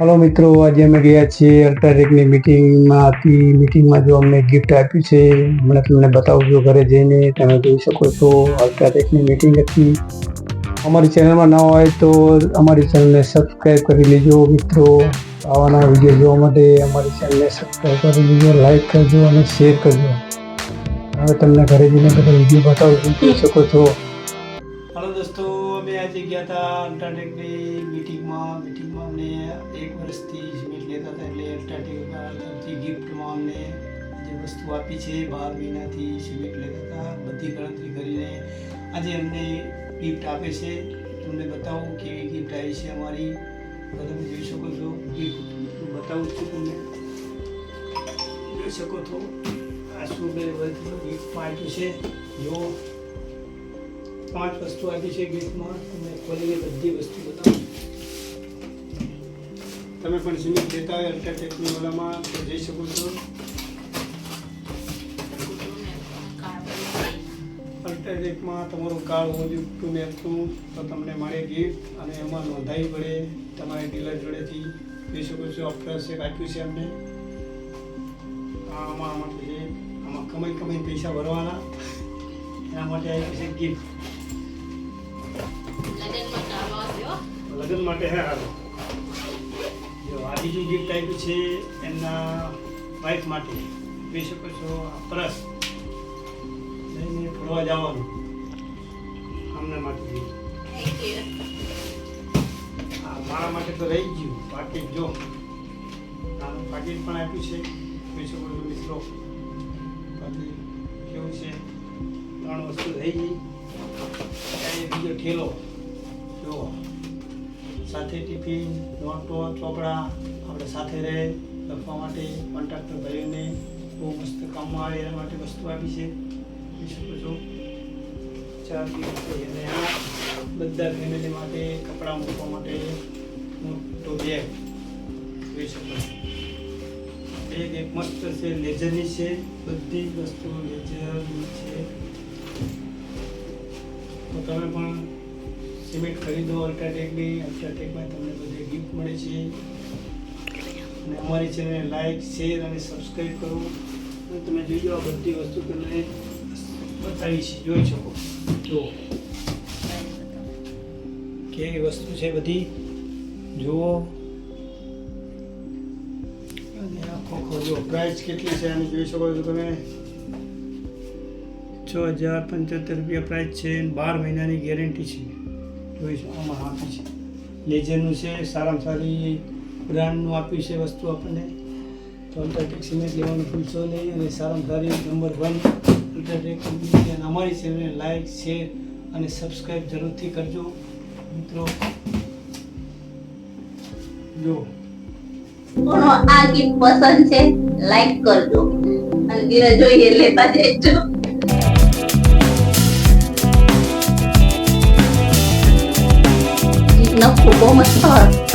Hello મિત્રો, આજે અમે ગયા છીએ અલ્ટ્રાટેકની મિટિંગમાં હતી મિટિંગમાં જો અમને ગિફ્ટ આપ્યું છે, હમણાં તમને બતાવું છું ઘરે જઈને, તમે જોઈ શકો છો અલ્ટ્રાટેકની મિટિંગ હતી. અમારી ચેનલમાં ન હોય તો અમારી ચેનલને સબસ્ક્રાઈબ કરી લેજો મિત્રો. આવાના વીડિયો જોવા માટે અમારી ચેનલને સબસ્ક્રાઈબ કરી લેજો લાઈક કરજો અને શેર કરજો. હવે તમને ઘરે જઈને બધા વીડિયો બતાવું છું જોઈ શકો છો. દોસ્તો અમે આજે ગયા હતા અલ્ટ્રાટેકની મિટિંગમાં મિટિંગમાં અમને એક વર્ષથી સિમેન્ટ લેતા હતા એટલે અલ્ટ્રાટેક તરફથી ગિફ્ટમાં અમને જે વસ્તુ આપી છે, બાર મહિનાથી સિમેન્ટ લેતા હતા. બધી ગણતરી કરીને આજે અમને ગિફ્ટ આપે છે. તમને બતાવું કેવી ગિફ્ટ આવી છે અમારી. તો તમે જોઈ શકો છો ગિફ્ટ બતાવું છું તમને. જોઈ શકો છો. આ શું બે ગિફ્ટ આપ્યું છે? જો પાંચ વસ્તુ આપી છે ગિફ્ટમાં તમે ખોલીને બધી વસ્તુ બતાવો. તમે પણ સિમેન્ટ લેતા હોય અલ્ટ્રાટેકની ઓલામાં જઈ શકો છો. અલ્ટ્રાટેકમાં તમારું કાર્ડ હોવું ટુ મેપનું તો તમને મળે ગિફ્ટ અને એમાં નોંધાવી પડે તમારે ડીલર જોડેથી. જોઈ શકો છો અફરસ એક આપ્યું છે અમને. આમાં આમાં આમાં કમાઈ કમાઈ પૈસા ભરવાના. એના માટે આવી છે ગિફ્ટ લગ્ન માટે હે સારું જો આ બીજું ગિફ્ટ આપ્યું છે એમના વાઈફ માટે. જોઈ શકો છો આ પરસ. લઈને ફરવા જવાનું. આમના માટે. આ મારા માટે તો રહી ગયું. પાકીટ જો. નાનું પાકીટ પણ આપ્યું છે. જોઈ શકો છો મિત્રો. બાકી કેવું છે? ત્રણ વસ્તુ રહી ગઈ. બીજો ઠેલો. જુઓ. સાથે ટિફિન નોટો ચોપડા આપણે સાથે રહે, લખવા માટે કોન્ટ્રાક્ટર ભાઈઓને બહુ મસ્ત કામમાં આવે એના માટે વસ્તુ આપી છે. જોઈ શકો છો. ચાર દિવસ બધા ફેમિલી માટે કપડાં મૂકવા માટે મોટો બેગ જોઈ શકો છો. બેગ એક મસ્ત છે લેઝરની છે. બધી વસ્તુઓ લેઝરની છે. તો તમે પણ સિમેન્ટ ખરીદો, અલ્ટ્રાટેકની, અલ્ટ્રાટેકમાં તમને બધે ગિફ્ટ મળે છે. અને અમારી ચેનલને લાઈક શેર અને સબસ્ક્રાઈબ કરો. અને તમે જોઈ આ બધી વસ્તુ તમને બતાવી છે. જોઈ શકો. જુઓ. કેવી વસ્તુ છે બધી? જુઓ. અને આખો ખોજો પ્રાઇસ કેટલી છે અને જોઈ શકો છો તમે. છ હજાર પંચોતેર રૂપિયા પ્રાઇસ છે. બાર મહિનાની ગેરંટી છે. જોઈશ, આમાં આપી છે લેજરનું છે, સારામાં સારી બ્રાન્ડનું આપ્યું છે વસ્તુ આપણને. તો અલ્ટ્રાટેક સિમેન્ટ લેવાનું ભૂલશો નહીં અને સારામાં સારી નંબર વન અલ્ટ્રાટેક કંપની અને અમારી ચેનલને લાઈક શેર અને સબસ્ક્રાઈબ જરૂરથી કરજો. મિત્રો, જો. આ ગીત પસંદ છે લાઈક કરજો. અને ધીરે જોઈએ લેતા જજો ગીત નખું બહુ મસ્ત